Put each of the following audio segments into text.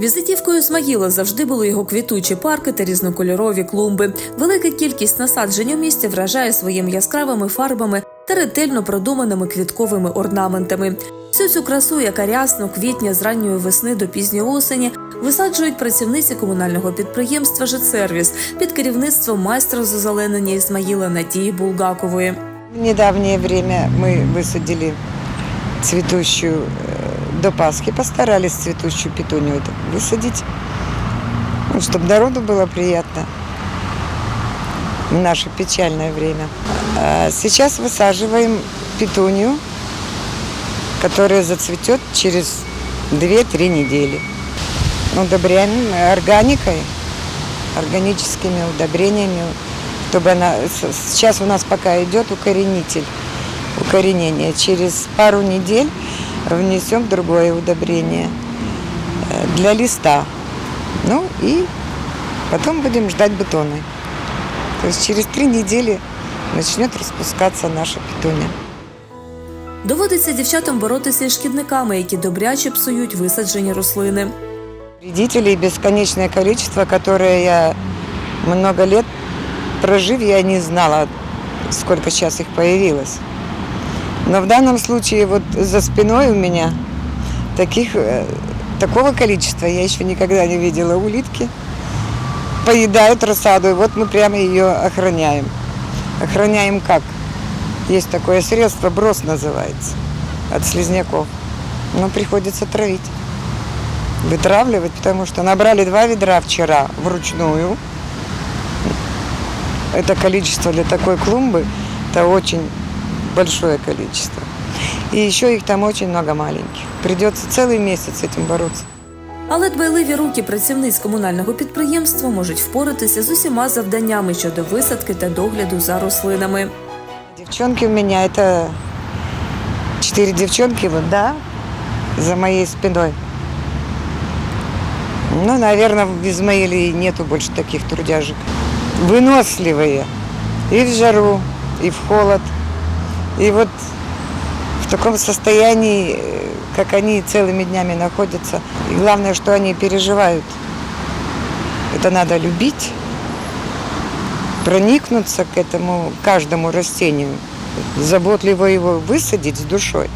Візитівкою Ізмаїла завжди були його квітучі парки та різнокольорові клумби. Велика кількість насаджень у місті вражає своїми яскравими фарбами та ретельно продуманими квітковими орнаментами. Всю цю красу, яка рясно квітня з ранньої весни до пізньої осені, висаджують працівниці комунального підприємства «Житсервіс» під керівництвом майстра з озеленення Ізмаїла Надії Булгакової. В недавнее время мы высадили цветущую э, до Пасхи, постарались цветущую петунию это высадить, ну, чтобы народу было приятно в наше печальное время. А сейчас высаживаем петунию, которая зацветет через 2-3 недели. Удобряем органикой, органическими удобрениями, чтобы она... Сейчас у нас пока идет укоренитель, укоренение. Через пару недель внесем другое удобрение э, для листа. Ну и потом будем ждать бутоны. То есть через три недели начнет распускаться наша петуния. Доводиться дівчатам боротися із шкідниками, які добряче псують висаджені рослини. Вредителей бесконечное количество, которое я много лет прожив, я не знала, сколько сейчас их появилось. Но в данном случае вот за спиной у меня таких, э, такого количества я еще никогда не видела. Улитки поедают рассаду, и вот мы прямо ее охраняем. Охраняем как? Есть такое средство, брос называется, от слизняков. Но приходится травить вытравливать, потому что набрали два ведра вчера вручную. Это количество для такой клумбы, это очень большое количество. И еще их там очень много маленьких. Придется целый месяц с этим бороться. Але дбайливі руки працівниць комунального підприємства можуть впоратися з усіма завданнями щодо висадки та догляду за рослинами. Девчонки у меня это четыре девчонки, вот, да, за моей спиной. Ну, наверное, в Измаиле и нету больше таких трудяжек. Выносливые и в жару, и в холод. И вот в таком состоянии, э, как они целыми днями находятся. И главное, что они переживают. Это надо любить, проникнуться к этому каждому растению, заботливо его высадить с душой.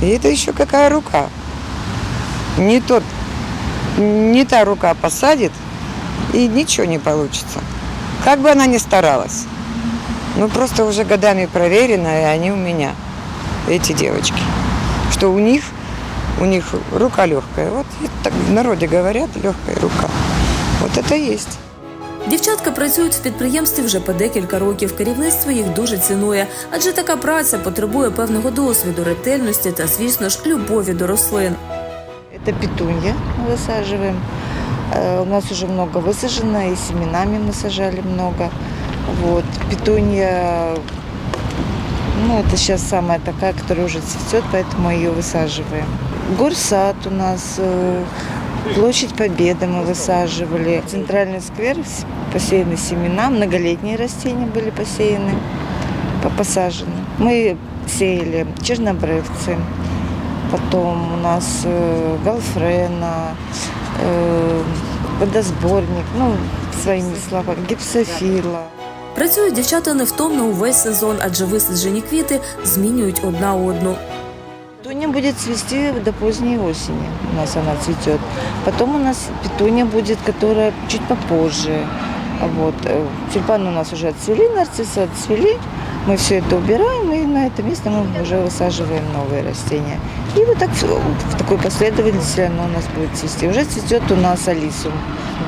И это еще какая рука. Не тот, не та рука посадит, и ничего не получится. Как бы она ни старалась. Ну, просто уже годами проверено, и они у меня, эти девочки. Что у них, у них рука легкая. Вот и так в народе говорят, легкая рука. Вот это и есть. Дівчатка працюють в підприємстві вже по декілька років. Керівництво їх дуже цінує, адже така праця потребує певного досвіду, ретельності та, звісно ж, любові до рослин. Это петунья мы высаживаем. Э, У нас уже много высажено, и семенами мы сажали много. Вот. Петунья, ну, это сейчас самая такая, которая уже цветет, поэтому ее высаживаем. Горсад у нас, э, Площадь Победы мы высаживали. Центральный сквер с- посеяны семена, многолетние растения были посеяны, по- посажены. Мы сеяли чернобрывцы, потом у нас э, галфрена, э, водосборник, ну, своими словами, гипсофила. Працюють дівчата невтомно увесь сезон, адже висаджені квіти змінюють одна одну. Петуния будет цвести до поздней осени. У нас она цветет. Потом у нас петуния будет, которая чуть попозже. Вот. э, Тюльпаны у нас уже отцвели, нарциссы отцвели. Мы все это убираем, и на это место мы уже высаживаем новые растения. И вот так в, такой последовательности оно у нас будет цвести. Уже цветет у нас алисум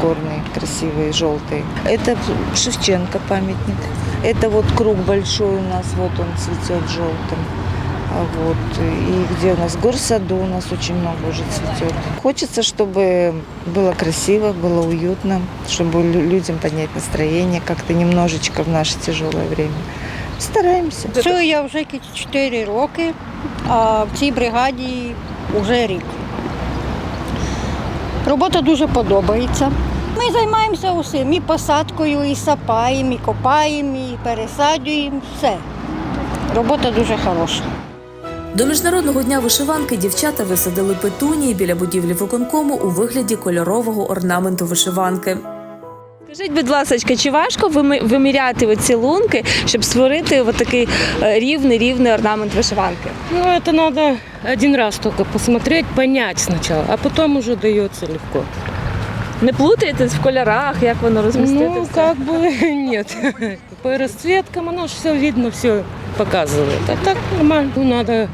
горный, красивый, желтый. Это Шевченко памятник. Это вот круг большой у нас, вот он цветет желтым. А Вот. И где у нас горсаду у нас очень много уже цветет. Хочется, чтобы было красиво, было уютно, чтобы лю- людям поднять настроение как-то немножечко в наше тяжелое время. Стараемся. Працюю я вже 4 роки, а в цій бригаді вже рік. Робота дуже подобається. Ми займаємося усім, і посадкою, і сапаємо, і копаємо, і пересаджуємо. Все. Робота дуже хороша. До міжнародного дня вишиванки дівчата висадили петунії біля будівлі виконкому у вигляді кольорового орнаменту вишиванки. Скажіть, будь ласка, чи важко вими- виміряти оці лунки, щоб створити от такий е, рівний рівний орнамент вишиванки? Ну, это надо один раз только посмотреть, понять сначала, а потом уже дается легко. Не плутаєтесь в кольорах, як воно розмістити? Ну, все? как бы нет. По расцветкам оно же все видно, все показывает. А так нормально. Ну, надо,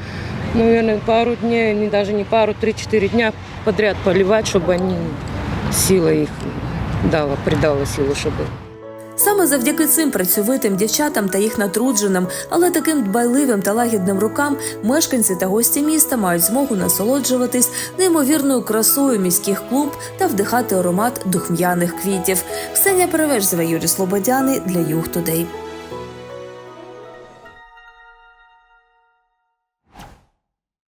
наверное, пару дней, не даже не пару, три-четыре дня подряд поливать, чтобы они, сила их дала, придала силу, щоб. Саме завдяки цим працьовитим дівчатам та їх натрудженим, але таким дбайливим та лагідним рукам мешканці та гості міста мають змогу насолоджуватись неймовірною красою міських клумб та вдихати аромат духм'яних квітів. Ксенія Перевежзева, Юрій Слободяний для Юг Тудей.